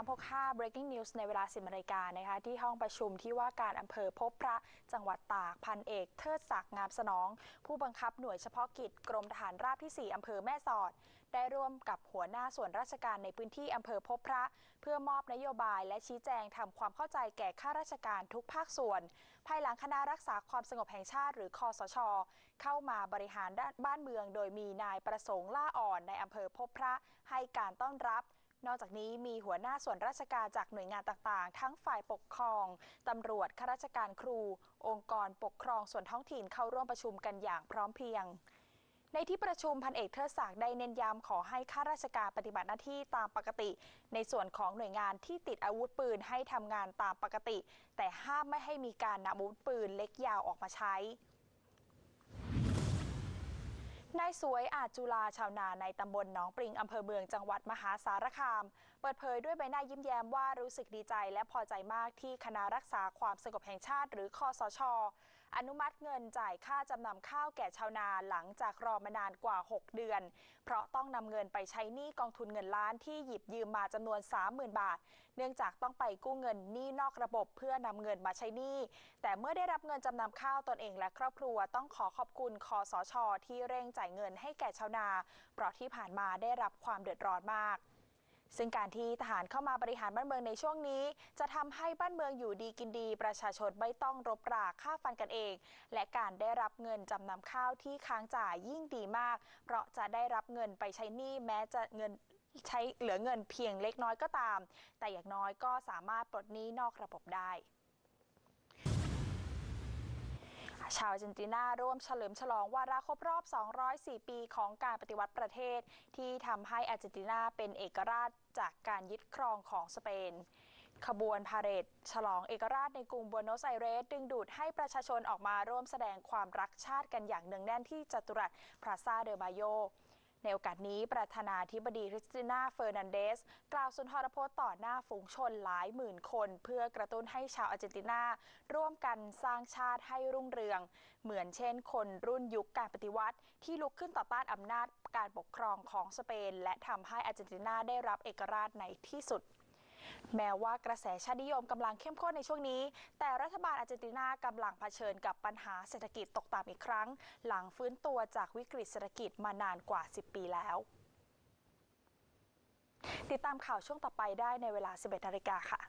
365 breaking news ในเวลา 10นาฬิกานะคะที่ห้องประชุมที่ว่าการอำเภอพบพระจังหวัดตากพันเอกเทิดศักดิ์งามสนอง ผู้บังคับหน่วยเฉพาะกิจกรมทหารราบที่ 4 อำเภอแม่สอด ได้ร่วมกับหัวหน้าส่วนราชการในพื้นที่อำเภอพบพระ เพื่อมอบนโยบายและชี้แจงทำความเข้าใจแก่ข้าราชการทุกภาคส่วน ภายหลังคณะรักษาความสงบแห่งชาติ หรือคอสช เข้ามาบริหารด้านบ้านเมือง โดยมีนายประสงค์ล่าอ่อนในอำเภอพบพระให้การต้อนรับ นอกจากนี้มีหัวหน้าส่วนราชการจากหน่วยงานต่างๆ ทั้งฝ่ายปกครอง ตำรวจ ข้าราชการครู องค์กรปกครองส่วนท้องถิ่นเข้าร่วมประชุมกันอย่างพร้อมเพรียง ในที่ประชุมพันเอกเทิดศักดิ์ได้เน้นย้ำขอให้ข้าราชการปฏิบัติหน้าที่ตามปกติ ในส่วนของหน่วยงานที่ติดอาวุธปืนให้ทำงานตามปกติ แต่ห้ามไม่ให้มีการนำอาวุธปืนเล็กยาวออกมาใช้ สวยอาจจุลาชาวนาในตำบลหนองปริงอำเภอเมืองจังหวัดมหาสารคาม เปิดเผยด้วยใบหน้ายิ้มแย้มว่ารู้สึกดีใจและพอใจมากที่คณะรักษาความสงบแห่งชาติหรือคอสช อนุมัติเงินจ่ายค่าจำนำข้าวแก่ชาวนาหลังจากรอมานานกว่า 6 เดือน เพราะต้องนำเงินไปใช้หนี้กองทุนเงินล้านที่หยิบยืมมาจำนวน 30,000 บาท เนื่องจากต้องไปกู้เงินหนี้นอกระบบเพื่อนำเงินมาใช้หนี้ แต่เมื่อได้รับเงินจำนำข้าวตนเองและครอบครัวต้องขอขอบคุณคอสช ที่เร่งจ่ายเงินให้แก่ชาวนา เพราะที่ผ่านมาได้รับความเดือดร้อนมาก ซึ่งการที่ทหารเข้ามาบริหารบ้านเมืองในช่วงนี้ จะทำให้บ้านเมืองอยู่ดีกินดี ประชาชนไม่ต้องรบราค่าฟันกันเอง และการได้รับเงินจำนำข้าวที่ค้างจ่ายยิ่งดีมาก เพราะจะได้รับเงินไปใช้หนี้แม้จะเงินใช้เหลือเงินเพียงเล็กน้อยก็ตาม แต่อย่างน้อยก็สามารถปลดหนี้นอกระบบได้ ชาวอาร์เจนตินาร่วมเฉลิมฉลองวาระครบรอบ 204 ปีของการปฏิวัติประเทศ ที่ทำให้อาร์เจนตินาเป็นเอกราชจากการยึดครองของสเปน ขบวนพาเหรดฉลองเอกราชในกรุงบัวโนสไอเรส ดึงดูดให้ประชาชนออกมาร่วมแสดงความรักชาติกันอย่างเนืองแน่นที่จัตุรัสพราซาเดอบาโย ในโอกาสนี้ประธานาธิบดีคริสติน่าเฟอร์นันเดส กล่าวสุนทรพจน์ต่อหน้าฝูงชนหลายหมื่นคน เพื่อกระตุ้นให้ชาวอาร์เจนตินา ร่วมกันสร้างชาติให้รุ่งเรือง เหมือนเช่นคนรุ่นยุคการปฏิวัติ ที่ลุกขึ้นต่อต้านอำนาจการปกครองของสเปน และทำให้อาร์เจนตินาได้รับเอกราชในที่สุด แม้ว่ากระแสชาตินิยมกำลังเข้มข้นในช่วงนี้ แต่รัฐบาลอาร์เจนตินากำลังเผชิญกับปัญหาเศรษฐกิจตกต่ำอีกครั้ง หลังฟื้นตัวจากวิกฤตเศรษฐกิจมานานกว่า 10 ปีแล้ว ติดตามข่าวช่วงต่อไปได้ในเวลา 11นาฬิกาค่ะ